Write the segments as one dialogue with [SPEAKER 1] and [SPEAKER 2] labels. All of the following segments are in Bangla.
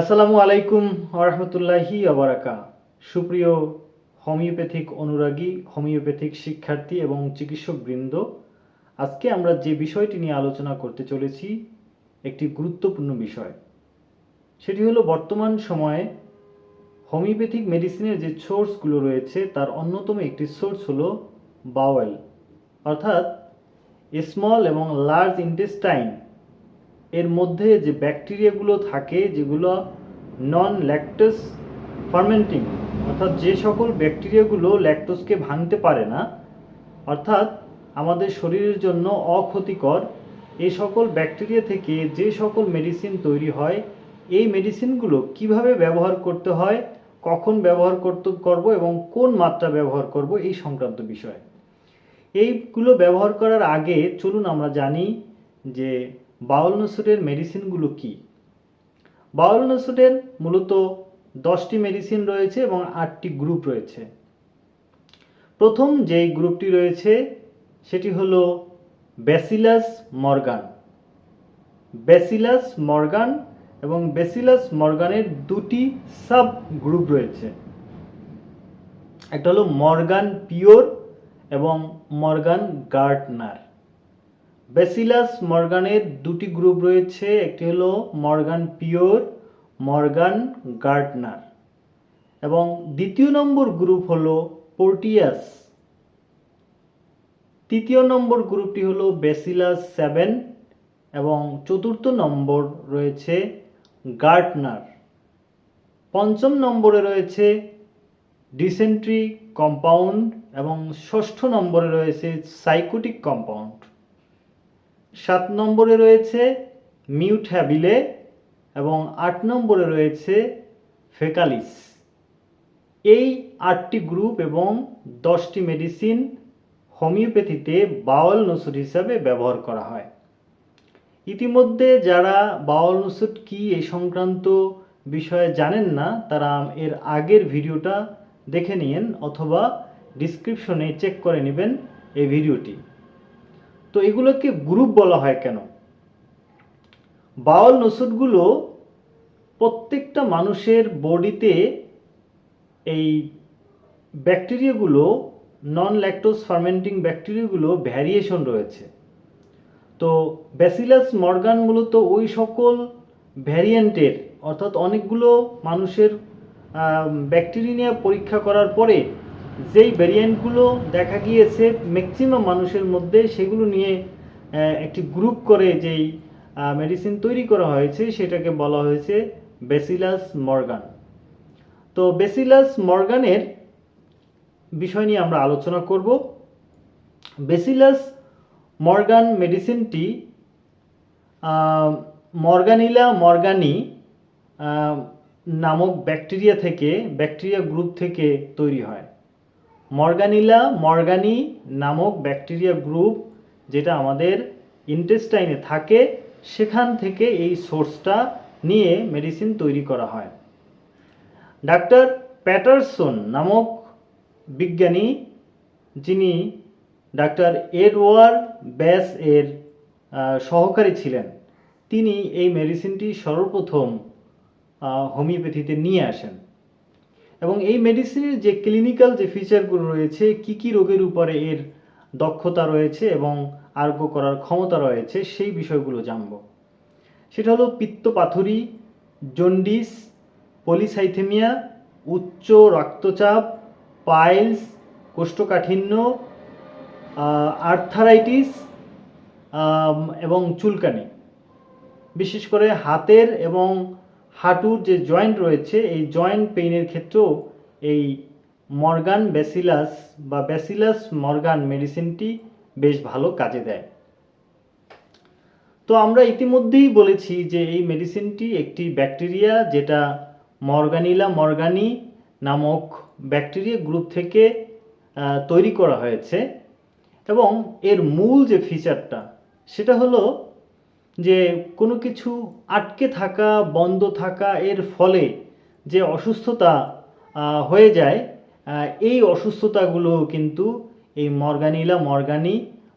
[SPEAKER 1] আসসালামু আলাইকুম আরহামতুল্লাহি আবারাকা সুপ্রিয় হোমিওপ্যাথিক অনুরাগী, হোমিওপ্যাথিক শিক্ষার্থী এবং চিকিৎসক বৃন্দ আজকে আমরা যে বিষয়টি নিয়ে আলোচনা করতে চলেছি, একটি গুরুত্বপূর্ণ বিষয়। সেটি হলো বর্তমান সময়ে হোমিওপ্যাথিক মেডিসিনের যে সোর্সগুলো রয়েছে, তার অন্যতম একটি সোর্স হলো বাওয়েল। অর্থাৎ স্মল এবং লার্জ ইন্টেস্টাইন এর মধ্যে যে ব্যাকটেরিয়াগুলো থাকে, যেগুলো নন ল্যাকটোস ফার্মেন্টিং অর্থাৎ যে সকল ব্যাকটেরিয়াগুলো ল্যাকটোসকে ভাঙতে পারে না, অর্থাৎ আমাদের শরীরের জন্য অক্ষতিকর এই সকল ব্যাকটেরিয়া থেকে যে সকল মেডিসিন তৈরি হয়, এই মেডিসিনগুলো কীভাবে ব্যবহার করতে হয়, কখন ব্যবহার করতে, করব এবং কোন মাত্রা ব্যবহার করব এই সংক্রান্ত বিষয়। এইগুলো ব্যবহার করার আগে চলুন আমরা জানি যে বাউল নসুরের মেডিসিনগুলো কি? বাউল নসুরের মূলত দশটি মেডিসিন রয়েছে এবং আটটি গ্রুপ রয়েছে। প্রথম যেই গ্রুপটি রয়েছে, সেটি হলো ব্যাসিলাস মর্গান। ব্যাসিলাস মর্গান এবং ব্যাসিলাস মর্গানের দুটি সাব গ্রুপ রয়েছে। একটা হলো মর্গান পিওর এবং মর্গান গার্টনার। ব্যাসিলাস মর্গানের দুটি গ্রুপ রয়েছে, একটি হলো মর্গান পিওর, মর্গান গার্টনার। এবং দ্বিতীয় নম্বর গ্রুপ হলো পোর্টিয়াস। তৃতীয় নম্বর গ্রুপটি হলো বেসিলাস সেভেন এবং চতুর্থ নম্বর রয়েছে গার্টনার। পঞ্চম নম্বরে রয়েছে ডিসেন্ট্রি কম্পাউন্ড এবং ষষ্ঠ নম্বরে রয়েছে সাইকোটিক কম্পাউন্ড। সাত নম্বরে রয়েছে মিউট হ্যাবিলে এবং আট নম্বরে রয়েছে ফেকালিস। এই আটটি গ্রুপ এবং দশটি মেডিসিন হোমিওপ্যাথিতে বাওয়াল নসুর হিসাবে ব্যবহার করা হয়। ইতিমধ্যে যারা বাওয়াল নসুর কি এই সংক্রান্ত বিষয়ে জানেন না, তারা এর আগের ভিডিওটা দেখে নিন অথবা ডিসক্রিপশনে চেক করে নেবেন এই ভিডিওটি। তো এগুলোকে গ্রুপ বলা হয় কেন? বাউল নসুটগুলো প্রত্যেকটা মানুষের বডিতে এই ব্যাকটেরিয়াগুলো নন ল্যাকটোস ফার্মেন্টিং ব্যাকটেরিয়াগুলো ভ্যারিয়েশন রয়েছে। তো ব্যাসিলাস মর্গান মূলত ওই সকল ভ্যারিয়েন্টের অর্থাৎ অনেকগুলো মানুষের ব্যাকটেরিয়া পরীক্ষা করার পরে যেই ভ্যারিয়েন্টগুলো দেখা গিয়েছে ম্যাক্সিমাম মানুষের মধ্যে সেগুলো নিয়ে একটি গ্রুপ করে যেই মেডিসিন তৈরি করা হয়েছে, সেটাকে বলা হয়েছে বেসিলাস মর্গান তো বেসিলাস মর্গানের বিষয় নিয়ে আমরা আলোচনা করব। বেসিলাস মর্গান মেডিসিনটি মর্গানিলা মর্গানি নামক ব্যাকটেরিয়া থেকে ব্যাকটেরিয়া গ্রুপ থেকে তৈরি হয়। মর্গানিলা মর্গানি নামক ব্যাকটেরিয়া গ্রুপ যেটা আমাদের ইন্টেস্টাইনে থাকে, সেখান থেকে এই সোর্সটা নিয়ে মেডিসিন তৈরি করা হয়। ডাক্তার প্যাটারসন নামক বিজ্ঞানী, যিনি ডাক্তার এডওয়ার ব্যাস এর সহকারী ছিলেন, তিনি এই মেডিসিনটি সর্বপ্রথম হোমিওপ্যাথিতে নিয়ে আসেন। এবং এই মেডিসিনের যে ক্লিনিক্যাল যে ফিচারগুলো রয়েছে, কি কি রোগের উপরে এর দক্ষতা রয়েছে এবং আরোগ্য করার ক্ষমতা রয়েছে, সেই বিষয়গুলো জানব। সেটা হলো পিত্তপাথুরি, জন্ডিস পলিসাইথেমিয়া উচ্চ রক্তচাপ পাইলস কোষ্ঠকাঠিন্য আর্থারাইটিস এবং চুলকানি। বিশেষ করে হাতের এবং হাঁটুর যে জয়েন্ট রয়েছে, এই জয়েন্ট পেইনের ক্ষেত্রেও এই মর্গান ব্যাসিলাস বা ব্যাসিলাস মর্গান মেডিসিনটি বেশ ভালো কাজে দেয়। তো আমরা ইতিমধ্যেই বলেছি যে এই মেডিসিনটি একটি ব্যাকটেরিয়া যেটা মর্গানিলা মর্গানি নামক ব্যাকটেরিয়া গ্রুপ থেকে তৈরি করা হয়েছে এবং এর মূল যে ফিচারটা সেটা হলো যে কোনো কিছু আটকে থাকা, বন্ধ থাকা এর ফলে যে অসুস্থতা হয়ে যায় এই অসুস্থতাগুলো কিন্তু এই মর্গানিলা মর্গানি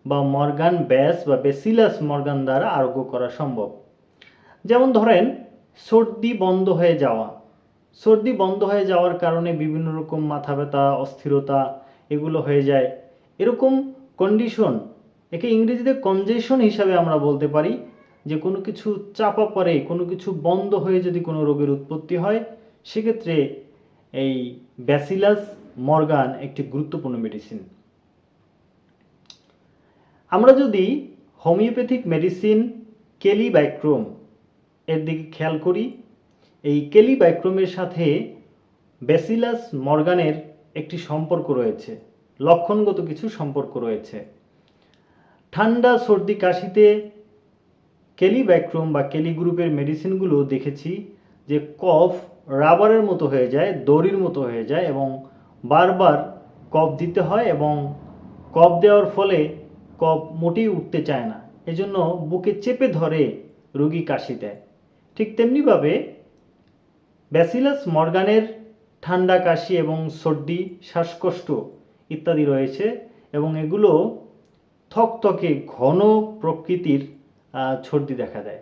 [SPEAKER 1] বা মর্গান ব্যাস বা বেসিলাস মর্গান দ্বারা আরোগ্য করা সম্ভব। যেমন ধরেন, সর্দি বন্ধ হয়ে যাওয়া। সর্দি বন্ধ হয়ে যাওয়ার কারণে বিভিন্ন রকম মাথা ব্যথা, অস্থিরতা এগুলো হয়ে যায়। এরকম কন্ডিশন একে ইংরেজিতে কনজেশন হিসাবে আমরা বলতে পারি। যে কোনো কিছু চাপা পড়ে, কোনো কিছু বন্ধ হয়ে যদি কোনো রোগের উৎপত্তি হয়, সেক্ষেত্রে এই ব্যাসিলাস মর্গান একটি গুরুত্বপূর্ণ মেডিসিন আমরা যদি হোমিওপ্যাথিক মেডিসিন কেলিবাইক্রোম এর দিকে খেয়াল করি, এই কেলিবাইক্রোমের সাথে ব্যাসিলাস মর্গানের একটি সম্পর্ক রয়েছে, লক্ষণগত কিছু সম্পর্ক রয়েছে। ঠান্ডা, সর্দি, কাশিতে কেলিব্যাক্রোম বা কেলি গ্রুপের মেডিসিনগুলো দেখেছি যে কফ রাবারের মতো হয়ে যায়, দড়ির মতো হয়ে যায় এবং বারবার কফ দিতে হয় এবং কফ দেওয়ার ফলে কফ মোটেই উঠতে চায় না। এজন্য বুকে চেপে ধরে রোগী কাশি দেয়। ঠিক তেমনিভাবে ব্যাসিলাস মর্গানের ঠান্ডা কাশি এবং সর্দি, শ্বাসকষ্ট ইত্যাদি রয়েছে এবং এগুলো থকথকে ঘন প্রকৃতির সর্দি দেখা দেয়।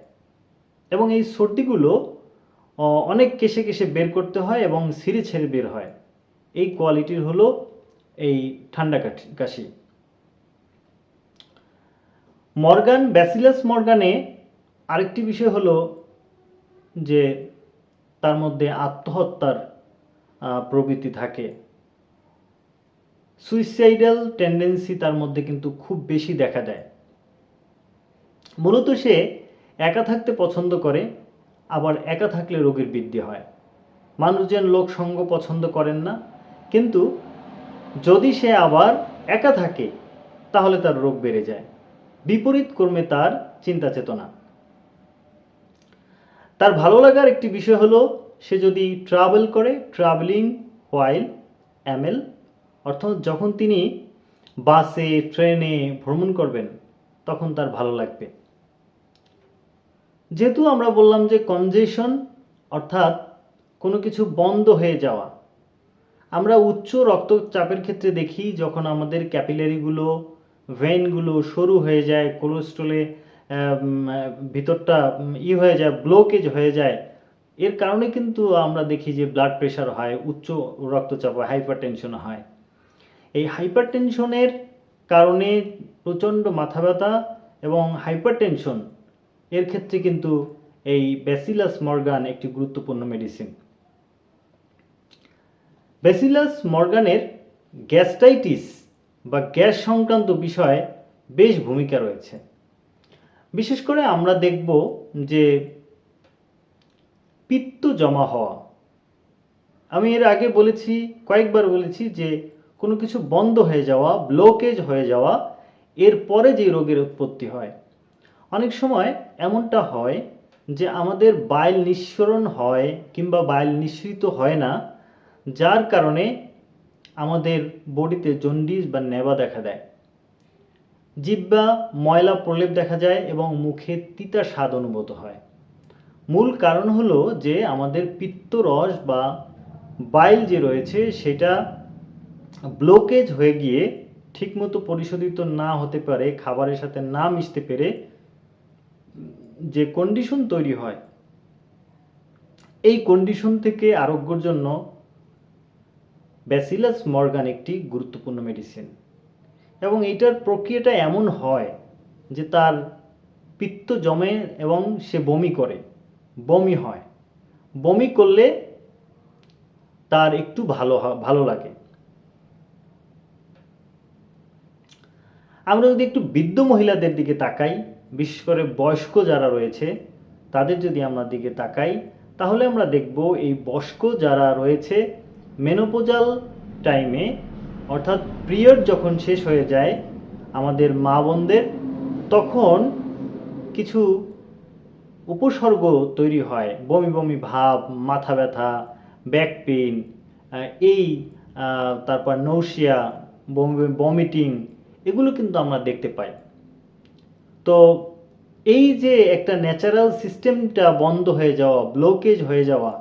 [SPEAKER 1] এবং এই সর্দিগুলো অনেক কেশে কেশে বের করতে হয় এবং সিঁড়ি ছেড়ে বের হয়। এই কোয়ালিটির হলো এই ঠান্ডা কাশি। মর্গান, ব্যাসিলাস মর্গানে আরেকটি বিষয় হলো যে, তার মধ্যে আত্মহত্যার প্রবৃত্তি থাকে। সুইসাইডাল টেন্ডেন্সি তার মধ্যে কিন্তু খুব বেশি দেখা দেয়। মূলত সে একা থাকতে পছন্দ করে, আবার একা থাকলে রোগের বৃদ্ধি হয়। মানুষজন লোক সঙ্গ পছন্দ করেন না, কিন্তু যদি সে আবার একা থাকে, তাহলে তার রোগ বেড়ে যায়। বিপরীত কর্মে তার চিন্তা চেতনা। তার ভালো লাগার একটি বিষয় হলো, সে যদি ট্রাভেল করে ট্রাভেলিং হোয়াইল এমএল অর্থাৎ যখন তিনি বাসে, ট্রেনে ভ্রমণ করবেন, তখন তার ভালো লাগবে। যেহেতু আমরা বললাম যে কনজেশন অর্থাৎ কোনো কিছু বন্ধ হয়ে যাওয়া, আমরা উচ্চ রক্তচাপের ক্ষেত্রে দেখি যখন আমাদের ক্যাপিলারিগুলো ভেনগুলো সরু হয়ে যায় কোলেস্ট্রলে ভিতরটা ই হয়ে যায় ব্লকেজ হয়ে যায়, এর কারণে কিন্তু আমরা দেখি যে ব্লাড প্রেশার হয়, উচ্চ রক্তচাপ হয় হাইপার টেনশন হয়। এই হাইপার টেনশনের কারণে প্রচণ্ড মাথা ব্যথা এবং হাইপার টেনশন এর ক্ষেত্রে কিন্তু এই ব্যাসিলাস মর্গান একটি গুরুত্বপূর্ণ মেডিসিন ব্যাসিলাস মর্গানের গ্যাস্ট্রাইটিস বা গ্যাস সংক্রান্ত বিষয়ে বেশ ভূমিকা রয়েছে। বিশেষ করে আমরা দেখব যে পিত্ত জমা হওয়া। আমি এর আগে বলেছি, কয়েকবার বলেছি যে কোনো কিছু বন্ধ হয়ে যাওয়া ব্লকেজ হয়ে যাওয়া, এর পরে যে রোগের উৎপত্তি হয় অনেক সময় এমনটা হয় যে আমাদের বাইল নিঃসরণ হয় কিংবা বাইল নিঃসৃত হয় না, যার কারণে আমাদের বডিতে জন্ডিস বা নেবা দেখা দেয়। জিব্বা, ময়লা প্রলেপ দেখা যায় এবং মুখে তিতা স্বাদ অনুভূত হয়। মূল কারণ হলো যে আমাদের পিত্তরস বা বাইল যে রয়েছে সেটা ব্লকেজ হয়ে গিয়ে ঠিকমতো পরিশোধিত না হতে পারে, খাবারের সাথে না মিশতে পেরে যে কন্ডিশন তৈরি হয়, এই কন্ডিশন থেকে আরোগ্যর জন্য ব্যাসিলাস মর্গান একটি গুরুত্বপূর্ণ মেডিসিন এবং এইটার প্রক্রিয়াটা এমন হয় যে তার পিত্ত জমে এবং সে বমি করে, বমি হয়। বমি করলে তার একটু ভালো ভালো লাগে। আমরা যদি একটু বৃদ্ধ মহিলাদের দিকে তাকাই বিশেষ করে বয়স্ক যারা রয়েছে, তাদের যদি আমরা দিকে তাকাই, তাহলে আমরা দেখব এই বয়স্ক যারা রয়েছে মেনোপোজাল টাইমে অর্থাৎ পিরিয়ড যখন শেষ হয়ে যায় আমাদের মা বোনদের, তখন কিছু উপসর্গ তৈরি হয়। বমি বমি ভাব, মাথা ব্যথা ব্যাক পেইন এই তারপর নৌশিয়া বমি বমিটিং এগুলো কিন্তু আমরা দেখতে পাই। তো এই যে একটা ন্যাচারাল সিস্টেমটা বন্ধ হয়ে যাওয়া ব্লকেজ হয়ে যাওয়া,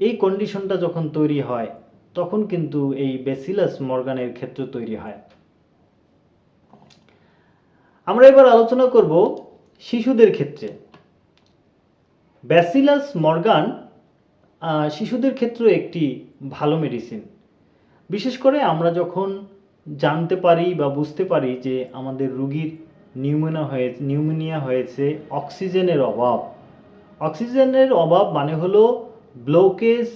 [SPEAKER 1] এই কন্ডিশনটা যখন তৈরি হয়, তখন কিন্তু এই বেসিলাস মর্গানের ক্ষেত্র তৈরি হয়। আমরা এবার আলোচনা করব শিশুদের ক্ষেত্রে। ব্যাসিলাস মর্গান শিশুদের ক্ষেত্রে একটি ভালো মেডিসিন বিশেষ করে আমরা যখন জানতে পারি বা বুঝতে পারি যে আমাদের রুগীর নিউমোনিয়া হয়ে নিউমোনিয়া হয়েছে, অক্সিজেনের অভাব। অক্সিজেনের অভাব মানে হলো ব্লকেজ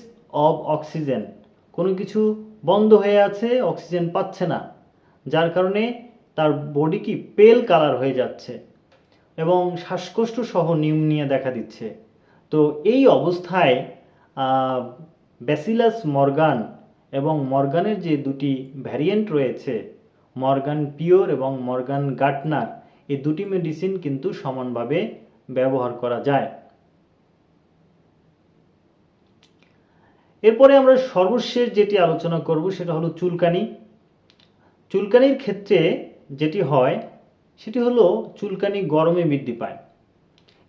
[SPEAKER 1] অব অক্সিজেন। কোনো কিছু বন্ধ হয়ে আছে, অক্সিজেন পাচ্ছে না, যার কারণে তার বডি কি পেল কালার হয়ে যাচ্ছে এবং শ্বাসকষ্ট সহ নিউমোনিয়া দেখা দিচ্ছে। তো এই অবস্থায় ব্যাসিলাস মর্গান এবং মর্গানের যে দুটি ভ্যারিয়েন্ট রয়েছে মর্গান পিওর এবং মর্গান গাটনার এই দুটি মেডিসিন কিন্তু সমানভাবে ব্যবহার করা যায়। এরপরে আমরা সর্বশেষ যেটি আলোচনা করব সেটা হলো চুলকানি। চুলকানির ক্ষেত্রে যেটি হয়, সেটি হলো চুলকানি গরমে বৃদ্ধি পায়।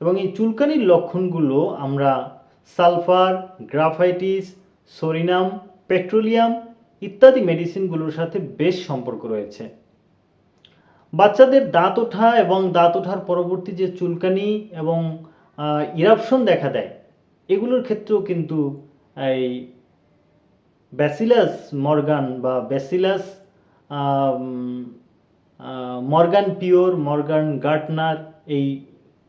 [SPEAKER 1] এবং এই চুলকানির লক্ষণগুলো আমরা সালফার, গ্রাফাইটিস, সোরিনাম, পেট্রোলিয়াম ইত্যাদি মেডিসিনগুলোর সাথে বেশ সম্পর্ক রয়েছে। বাচ্চাদের দাঁত ওঠা এবং দাঁত ওঠার পরবর্তী যে চুলকানি এবং ইরাপশন দেখা দেয়, এগুলোর ক্ষেত্রেও কিন্তু এই ব্যাসিলাস মর্গান বা bacillus Morgan pure Morgan Gaertner এই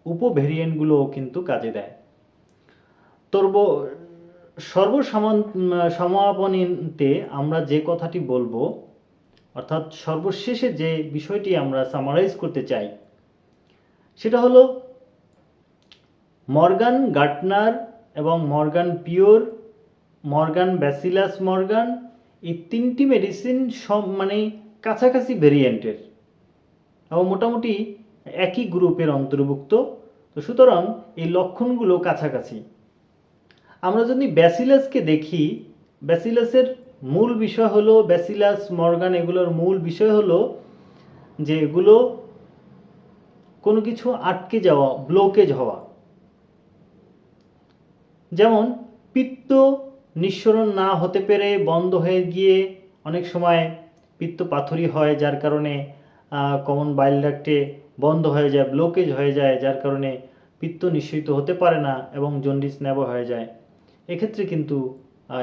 [SPEAKER 1] উপভেরিয়েন্টগুলো কিন্তু কাজে দেয়। তর্ব, সর্বসমান সমাপনীতে আমরা যে কথাটি বলব অর্থাৎ সর্বশেষে যে বিষয়টি আমরা সামারাইজ করতে চাই, সেটা হলো মর্গান গার্টনার এবং Morgan pure, Morgan bacillus Morgan, এই তিনটি মেডিসিন সব মানে কাছাকাছি ভেরিয়েন্টের এবং মোটামুটি একই গ্রুপের অন্তর্ভুক্ত। তো সুতরাং এই লক্ষণগুলো কাছাকাছি। আমরা যদি ব্যাসিলাসকে দেখি, ব্যাসিলাসের মূল বিষয় হলো ব্যাসিলাস, মর্গান এগুলোর মূল বিষয় হলো যে এগুলো কোনো কিছু আটকে যাওয়া ব্লকেজ হওয়া। যেমন পিত্ত নিঃসরণ না হতে পেরে বন্ধ হয়ে গিয়ে অনেক সময় পিত্ত পাথরি হয়, যার কারণে কমন বাইল ডাক্টে বন্ধ হয়ে যায় ব্লকেজ হয়ে যায়, যার কারণে পিত্ত নিঃসৃত হতে পারে না এবং জন্ডিস নেওয়া হয়ে যায়। এক্ষেত্রে কিন্তু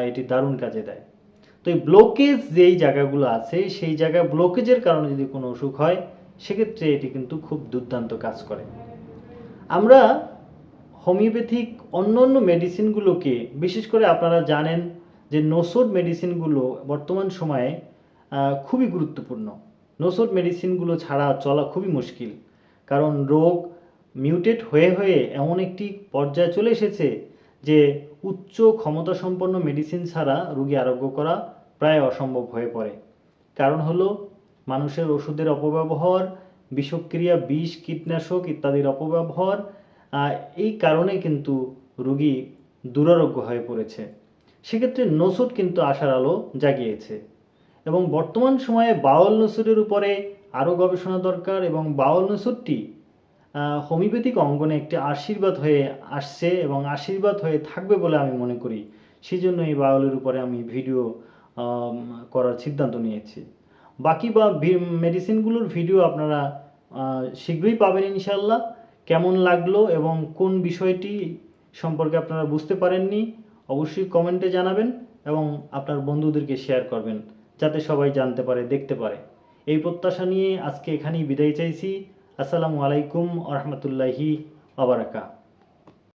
[SPEAKER 1] এটি দারুণ কাজে দেয়। তো এই ব্লকেজ যেই জায়গাগুলো আছে, সেই জায়গায় ব্লকেজের কারণে যদি কোনো অসুখ হয়, সেক্ষেত্রে এটি কিন্তু খুব দুর্দান্ত কাজ করে। আমরা হোমিওপ্যাথিক অন্য অন্য মেডিসিনগুলোকে বিশেষ করে আপনারা জানেন যে নোসোড মেডিসিনগুলো বর্তমান সময়ে খুবই গুরুত্বপূর্ণ। নোসোড মেডিসিনগুলো ছাড়া চলা খুবই মুশকিল। কারণ রোগ মিউটেট হয়ে হয়ে এমন একটি পর্যায়ে চলে এসেছে যে উচ্চ ক্ষমতা সম্পন্ন মেডিসিন ছাড়া রোগী আরোগ্য করা প্রায় অসম্ভব হয়ে পড়ে। কারণ হলো, মানুষের ওষুধের অপব্যবহার, বিষক্রিয়া, বিষ, কীটনাশক ইত্যাদির অপব্যবহার এই কারণে কিন্তু রুগী দুরারোগ্য হয়ে পড়েছে। সেক্ষেত্রে নসুট কিন্তু আশার আলো জাগিয়েছে। এবং বর্তমান সময়ে বাউল নসুরের উপরে আরও গবেষণা দরকার এবং বাউল নসুরটি হোমিওপ্যাথিক অঙ্গনে একটি আশীর্বাদ হয়ে আসছে এবং আশীর্বাদ হয়ে থাকবে বলে আমি মনে করি। সেই জন্য এই বাউলের উপরে আমি ভিডিও করার সিদ্ধান্ত নিয়েছি। বাকি বা মেডিসিনগুলোর ভিডিও আপনারা শীঘ্রই পাবেন ইনশাল্লাহ কেমন লাগল এবং কোন বিষয়টি সম্পর্কে আপনারা বুঝতে পারেননি, অবশ্যই কমেন্টে জানাবেন এবং আপনার বন্ধুদেরকে শেয়ার করবেন, যাতে সবাই জানতে পারে, দেখতে পারে। এই প্রত্যাশা নিয়ে আজকে এখানেই বিদায় চাইছি। আসসালামু আলাইকুম আ রহমতুল্লাহি আবারাকা